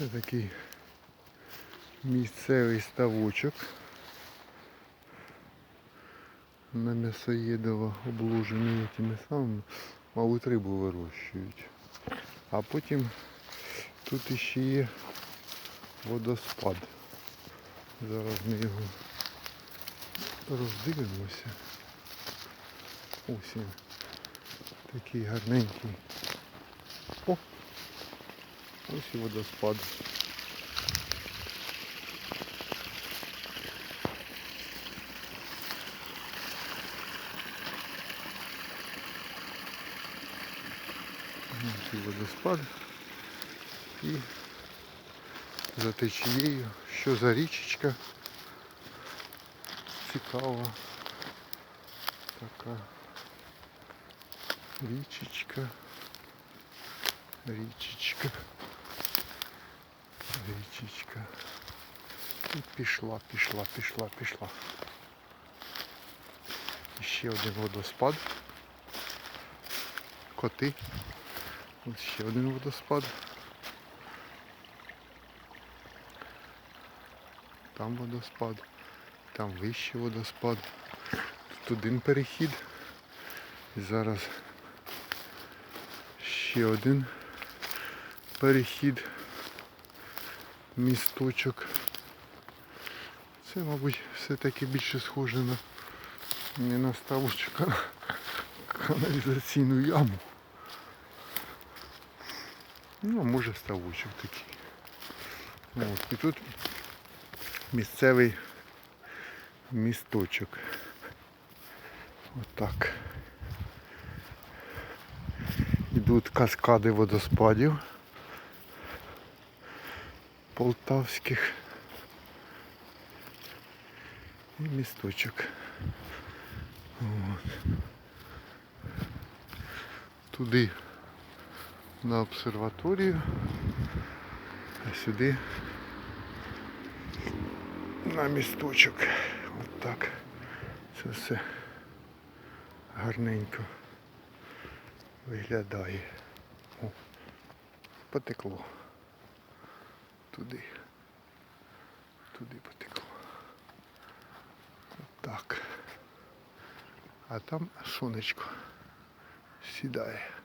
Це такий місцевий ставочок. На м'ясоєдово обложений тими самими, мабуть, рибу вирощують. А потім тут іще є водоспад. Зараз ми його роздивимося. Ось він. Такий гарненький. О! Ось і водоспад. Ось і водоспад. І за течією, що за річечка. Цікава. Така річечка. Річечка. Річечка. І пішла, пішла, пішла, пішла. І ще один водоспад. Коти. Ось ще один водоспад. Там водоспад. Там вищий водоспад. Тут один перехід. І зараз ще один перехід. Місточок. Це, мабуть, все-таки більше схоже на не на ставочок, а на каналізаційну яму. Ну, а може ставочок такий. От. І тут місцевий місточок. Отак. Ідуть каскади водоспадів полтавських. І місточок. От. Туди на обсерваторію, а сюди на місточок. От так. Це все гарненько виглядає. О, потекло. Туди. Туди потекло. От так. А там сонечко сідає.